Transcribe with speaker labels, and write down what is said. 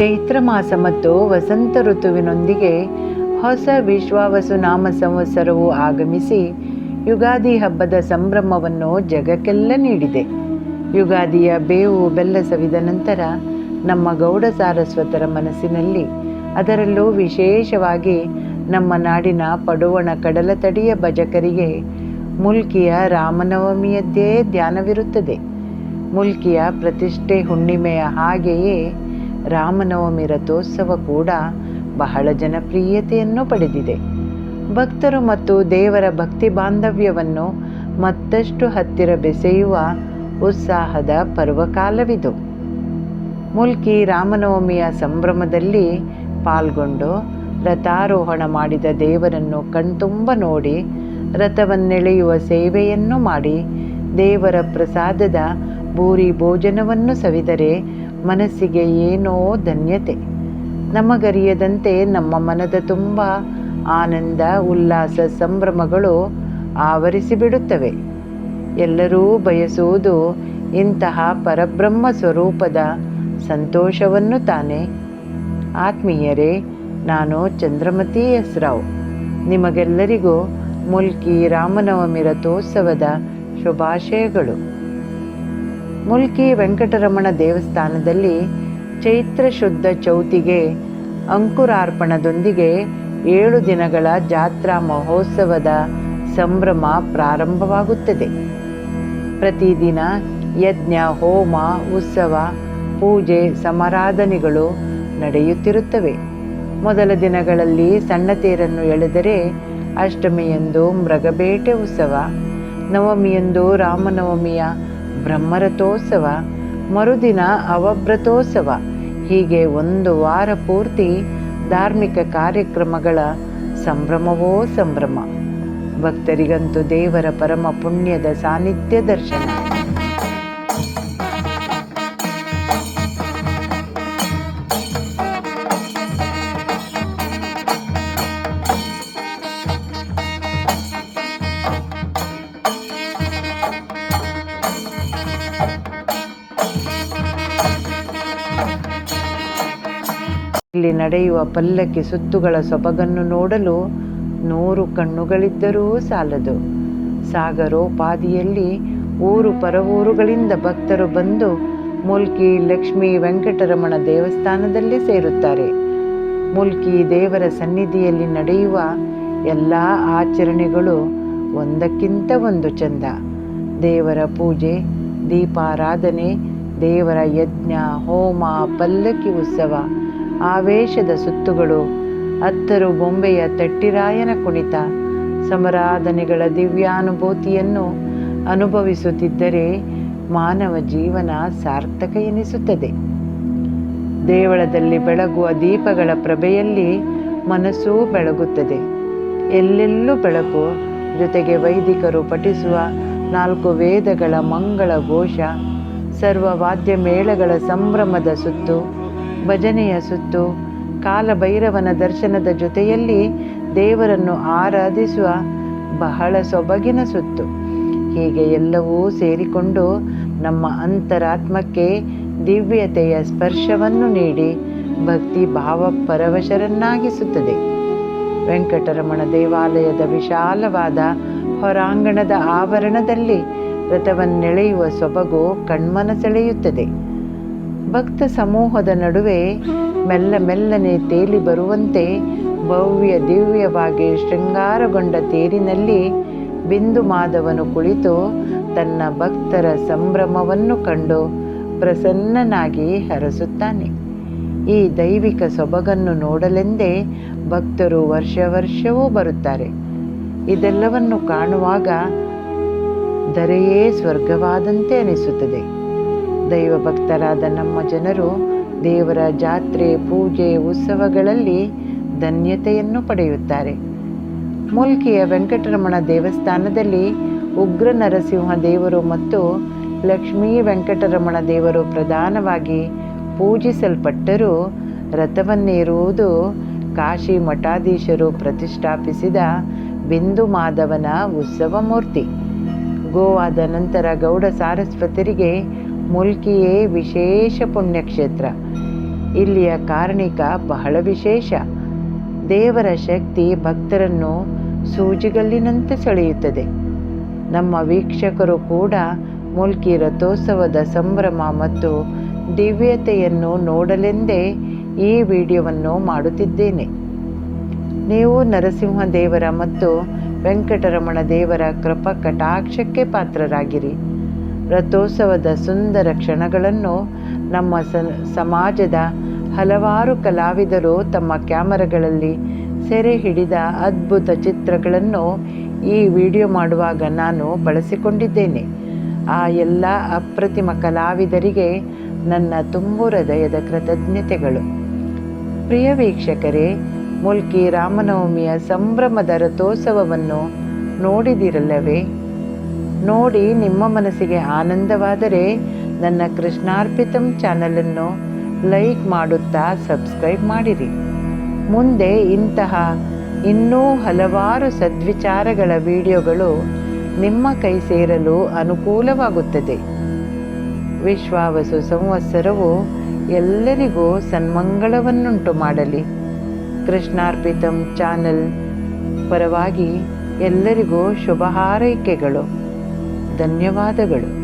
Speaker 1: ಚೈತ್ರ ಮಾಸ ಮತ್ತು ವಸಂತ ಋತುವಿನೊಂದಿಗೆ ಹೊಸ ವಿಶ್ವಾವಸು ನಾಮ ಸಂವತ್ಸರವು ಆಗಮಿಸಿ ಯುಗಾದಿ ಹಬ್ಬದ ಸಂಭ್ರಮವನ್ನು ಜಗಕ್ಕೆಲ್ಲ ನೀಡಿದೆ. ಯುಗಾದಿಯ ಬೇವು ಬೆಲ್ಲ ಸವಿದ ನಂತರ ನಮ್ಮ ಗೌಡ ಸಾರಸ್ವತರ ಮನಸ್ಸಿನಲ್ಲಿ ಅದರಲ್ಲೂ ವಿಶೇಷವಾಗಿ ನಮ್ಮ ನಾಡಿನ ಪಡುವಣ ಕಡಲತಡಿಯ ಭಜಕರಿಗೆ ಮುಲ್ಕಿಯ ರಾಮನವಮಿಯದ್ದೇ ಧ್ಯಾನವಿರುತ್ತದೆ. ಮುಲ್ಕಿಯ ಪ್ರತಿಷ್ಠೆ ಹುಣ್ಣಿಮೆಯ ಹಾಗೆಯೇ ರಾಮನವಮಿ ರಥೋತ್ಸವ ಕೂಡ ಬಹಳ ಜನಪ್ರಿಯತೆಯನ್ನು ಪಡೆದಿದೆ. ಭಕ್ತರು ಮತ್ತು ದೇವರ ಭಕ್ತಿ ಬಾಂಧವ್ಯವನ್ನು ಮತ್ತಷ್ಟು ಹತ್ತಿರ ಬೆಸೆಯುವ ಉತ್ಸಾಹದ ಪರ್ವಕಾಲವಿದು. ಮುಲ್ಕಿ ರಾಮನವಮಿಯ ಸಂಭ್ರಮದಲ್ಲಿ ಪಾಲ್ಗೊಂಡು ರಥಾರೋಹಣ ಮಾಡಿದ ದೇವರನ್ನು ಕಣ್ತುಂಬ ನೋಡಿ ರಥವನ್ನೆಳೆಯುವ ಸೇವೆಯನ್ನು ಮಾಡಿ ದೇವರ ಪ್ರಸಾದದ ಭೂರಿ ಭೋಜನವನ್ನು ಸವಿದರೆ ಮನಸ್ಸಿಗೆ ಏನೋ ಧನ್ಯತೆ. ನಮಗರಿಯದಂತೆ ನಮ್ಮ ಮನದ ತುಂಬ ಆನಂದ, ಉಲ್ಲಾಸ, ಸಂಭ್ರಮಗಳು ಆವರಿಸಿಬಿಡುತ್ತವೆ. ಎಲ್ಲರೂ ಬಯಸುವುದು ಇಂತಹ ಪರಬ್ರಹ್ಮ ಸ್ವರೂಪದ ಸಂತೋಷವನ್ನು ತಾನೆ. ಆತ್ಮೀಯರೇ, ನಾನು ಚಂದ್ರಮತಿ ಎಸ್ ರಾವ್. ನಿಮಗೆಲ್ಲರಿಗೂ ಮುಲ್ಕಿ ರಾಮನವಮಿ ರಥೋತ್ಸವದ ಶುಭಾಶಯಗಳು. ಮುಲ್ಕಿ ವೆಂಕಟರಮಣ ದೇವಸ್ಥಾನದಲ್ಲಿ ಚೈತ್ರ ಶುದ್ಧ ಚೌತಿಗೆ ಅಂಕುರಾರ್ಪಣದೊಂದಿಗೆ ಏಳು ದಿನಗಳ ಜಾತ್ರಾ ಮಹೋತ್ಸವದ ಸಂಭ್ರಮ ಪ್ರಾರಂಭವಾಗುತ್ತದೆ. ಪ್ರತಿದಿನ ಯಜ್ಞ, ಹೋಮ, ಉತ್ಸವ, ಪೂಜೆ, ಸಮಾರಾಧನೆಗಳು ನಡೆಯುತ್ತಿರುತ್ತವೆ. ಮೊದಲ ದಿನಗಳಲ್ಲಿ ಸಣ್ಣ ತೇರನ್ನು ಎಳೆದರೆ ಅಷ್ಟಮಿಯಂದು ಮೃಗಬೇಟೆ ಉತ್ಸವ, ನವಮಿಯಂದು ರಾಮನವಮಿಯ ಬ್ರಹ್ಮರಥೋತ್ಸವ, ಮರುದಿನ ಅವಭ್ರತೋತ್ಸವ ಹೀಗೆ ಒಂದು ವಾರ ಪೂರ್ತಿ ಧಾರ್ಮಿಕ ಕಾರ್ಯಕ್ರಮಗಳ ಸಂಭ್ರಮವೋ ಸಂಭ್ರಮ. ಭಕ್ತರಿಗಂತೂ ದೇವರ ಪರಮ ಪುಣ್ಯದ ಸಾನ್ನಿಧ್ಯ ದರ್ಶನ. ಇಲ್ಲಿ ನಡೆಯುವ ಪಲ್ಲಕ್ಕಿ ಸುತ್ತುಗಳ ಸೊಬಗನ್ನು ನೋಡಲು ನೂರು ಕಣ್ಣುಗಳಿದ್ದರೂ ಸಾಲದು. ಸಾಗರೋಪಾದಿಯಲ್ಲಿ ಊರು ಪರವೂರುಗಳಿಂದ ಭಕ್ತರು ಬಂದು ಮುಲ್ಕಿ ಲಕ್ಷ್ಮೀ ವೆಂಕಟರಮಣ ದೇವಸ್ಥಾನದಲ್ಲಿ ಸೇರುತ್ತಾರೆ. ಮುಲ್ಕಿ ದೇವರ ಸನ್ನಿಧಿಯಲ್ಲಿ ನಡೆಯುವ ಎಲ್ಲ ಆಚರಣೆಗಳು ಒಂದಕ್ಕಿಂತ ಒಂದು ಚಂದ. ದೇವರ ಪೂಜೆ, ದೀಪಾರಾಧನೆ, ದೇವರ ಯಜ್ಞ, ಹೋಮ, ಪಲ್ಲಕ್ಕಿ ಉತ್ಸವ ಆವೇಶದ ಸುತ್ತುಗಳು. ಅತ್ತರು ಬೊಂಬೆಯ ತಟ್ಟಿರಾಯನ ಕುಣಿತ. ಸಮರಾಧನೆಗಳ ದಿವ್ಯಾನುಭೂತಿಯನ್ನು ಅನುಭವಿಸುತ್ತಿದ್ದರೆ ಮಾನವ ಜೀವನ ಸಾರ್ಥಕ ಎನಿಸುತ್ತದೆ. ದೇವಳದಲ್ಲಿ ಬೆಳಗುವ ದೀಪಗಳ ಪ್ರಭೆಯಲ್ಲಿ ಮನಸ್ಸೂ ಬೆಳಗುತ್ತದೆ. ಎಲ್ಲೆಲ್ಲೂ ಬೆಳಕು. ಜೊತೆಗೆ ವೈದಿಕರು ಪಠಿಸುವ ನಾಲ್ಕು ವೇದಗಳ ಮಂಗಳ ಘೋಷ ಸರ್ವ ವಾದ್ಯ ಮೇಳಗಳ ಸಂಭ್ರಮದ ಸುತ್ತು. ಭಜನೆಯ ಸುತ್ತು, ಕಾಲಭೈರವನ ದರ್ಶನದ ಜೊತೆಯಲ್ಲಿ ದೇವರನ್ನು ಆರಾಧಿಸುವ ಬಹಳ ಸೊಬಗಿನ ಸುತ್ತು. ಹೀಗೆ ಎಲ್ಲವೂ ಸೇರಿಕೊಂಡು ನಮ್ಮ ಅಂತರಾತ್ಮಕ್ಕೆ ದಿವ್ಯತೆಯ ಸ್ಪರ್ಶವನ್ನು ನೀಡಿ ಭಕ್ತಿ ಭಾವ ಪರವಶರನ್ನಾಗಿಸುತ್ತದೆ. ವೆಂಕಟರಮಣ ದೇವಾಲಯದ ವಿಶಾಲವಾದ ಹೊರಾಂಗಣದ ಆವರಣದಲ್ಲಿ ರಥವನ್ನೆಳೆಯುವ ಸೊಬಗು ಕಣ್ಮನ ಸೆಳೆಯುತ್ತದೆ ಭಕ್ತ ಸಮೂಹದ ನಡುವೆ ಮೆಲ್ಲ ಮೆಲ್ಲನೆ ತೇಲಿ ಬರುವಂತೆ ಭವ್ಯ ದಿವ್ಯವಾಗಿ ಶೃಂಗಾರಗೊಂಡ ತೇರಿನಲ್ಲಿ ಬಿಂದು ಮಾಧವನು ಕುಳಿತು ತನ್ನ ಭಕ್ತರ ಸಂಭ್ರಮವನ್ನು ಕಂಡು ಪ್ರಸನ್ನನಾಗಿ ಹರಸುತ್ತಾನೆ. ಈ ದೈವಿಕ ಸೊಬಗನ್ನು ನೋಡಲೆಂದೇ ಭಕ್ತರು ವರ್ಷ ವರ್ಷವೂ ಬರುತ್ತಾರೆ. ಇದೆಲ್ಲವನ್ನು ಕಾಣುವಾಗ ಧರೆಯೇ ಸ್ವರ್ಗವಾದಂತೆ ಅನಿಸುತ್ತದೆ. ದೈವ ಭಕ್ತರಾದ ನಮ್ಮ ಜನರು ದೇವರ ಜಾತ್ರೆ, ಪೂಜೆ, ಉತ್ಸವಗಳಲ್ಲಿ ಧನ್ಯತೆಯನ್ನು ಪಡೆಯುತ್ತಾರೆ. ಮುಲ್ಕಿಯ ವೆಂಕಟರಮಣ ದೇವಸ್ಥಾನದಲ್ಲಿ ಉಗ್ರ ನರಸಿಂಹ ದೇವರು ಮತ್ತು ಲಕ್ಷ್ಮೀ ವೆಂಕಟರಮಣ ದೇವರು ಪ್ರಧಾನವಾಗಿ ಪೂಜಿಸಲ್ಪಟ್ಟರೂ ರಥವನ್ನೇರುವುದು ಕಾಶಿ ಮಠಾಧೀಶರು ಪ್ರತಿಷ್ಠಾಪಿಸಿದ ಬಿಂದು ಮಾಧವನ ಉತ್ಸವ ಮೂರ್ತಿ. ಗೋವಾದ ನಂತರ ಗೌಡ ಸಾರಸ್ವತರಿಗೆ ಮುಲ್ಕಿಯೇ ವಿಶೇಷ ಪುಣ್ಯಕ್ಷೇತ್ರ. ಇಲ್ಲಿಯ ಕಾರ್ಣಿಕ ಬಹಳ ವಿಶೇಷ. ದೇವರ ಶಕ್ತಿ ಭಕ್ತರನ್ನು ಸೂಜಿಗಲ್ಲಿನಂತೆ ಸೆಳೆಯುತ್ತದೆ. ನಮ್ಮ ವೀಕ್ಷಕರು ಕೂಡ ಮುಲ್ಕಿ ರಥೋತ್ಸವದ ಸಂಭ್ರಮ ಮತ್ತು ದಿವ್ಯತೆಯನ್ನು ನೋಡಲೆಂದೇ ಈ ವಿಡಿಯೋವನ್ನು ಮಾಡುತ್ತಿದ್ದೇನೆ. ನೀವು ನರಸಿಂಹ ದೇವರ ಮತ್ತು ವೆಂಕಟರಮಣ ದೇವರ ಕೃಪ ಕಟಾಕ್ಷಕ್ಕೆ ಪಾತ್ರರಾಗಿರಿ. ರಥೋತ್ಸವದ ಸುಂದರ ಕ್ಷಣಗಳನ್ನು ನಮ್ಮ ಸಮಾಜದ ಹಲವಾರು ಕಲಾವಿದರು ತಮ್ಮ ಕ್ಯಾಮರಾಗಳಲ್ಲಿ ಸೆರೆ ಹಿಡಿದ ಅದ್ಭುತ ಚಿತ್ರಗಳನ್ನು ಈ ವಿಡಿಯೋ ಮಾಡುವಾಗ ನಾನು ಬಳಸಿಕೊಂಡಿದ್ದೇನೆ. ಆ ಎಲ್ಲ ಅಪ್ರತಿಮ ಕಲಾವಿದರಿಗೆ ನನ್ನ ತುಂಬು ಹೃದಯದ ಕೃತಜ್ಞತೆಗಳು. ಪ್ರಿಯ ವೀಕ್ಷಕರೇ, ಮುಲ್ಕಿ ರಾಮನವಮಿಯ ಸಂಭ್ರಮದ ರಥೋತ್ಸವವನ್ನು ನೋಡಿದಿರಲ್ಲವೇ? ನೋಡಿ ನಿಮ್ಮ ಮನಸ್ಸಿಗೆ ಆನಂದವಾದರೆ ನನ್ನ ಕೃಷ್ಣಾರ್ಪಿತಂ ಚಾನಲನ್ನು ಲೈಕ್ ಮಾಡುತ್ತಾ ಸಬ್ಸ್ಕ್ರೈಬ್ ಮಾಡಿರಿ. ಮುಂದೆ ಇಂತಹ ಇನ್ನೂ ಹಲವಾರು ಸದ್ವಿಚಾರಗಳ ವಿಡಿಯೋಗಳು ನಿಮ್ಮ ಕೈ ಸೇರಲು ಅನುಕೂಲವಾಗುತ್ತದೆ. ವಿಶ್ವಾವಸು ಸಂವತ್ಸರವು ಎಲ್ಲರಿಗೂ ಸನ್ಮಂಗಳವನ್ನುಂಟು ಮಾಡಲಿ. ಕೃಷ್ಣಾರ್ಪಿತಂ ಚಾನಲ್ ಪರವಾಗಿ ಎಲ್ಲರಿಗೂ ಶುಭ ಹಾರೈಕೆಗಳು. ಧನ್ಯವಾದಗಳು.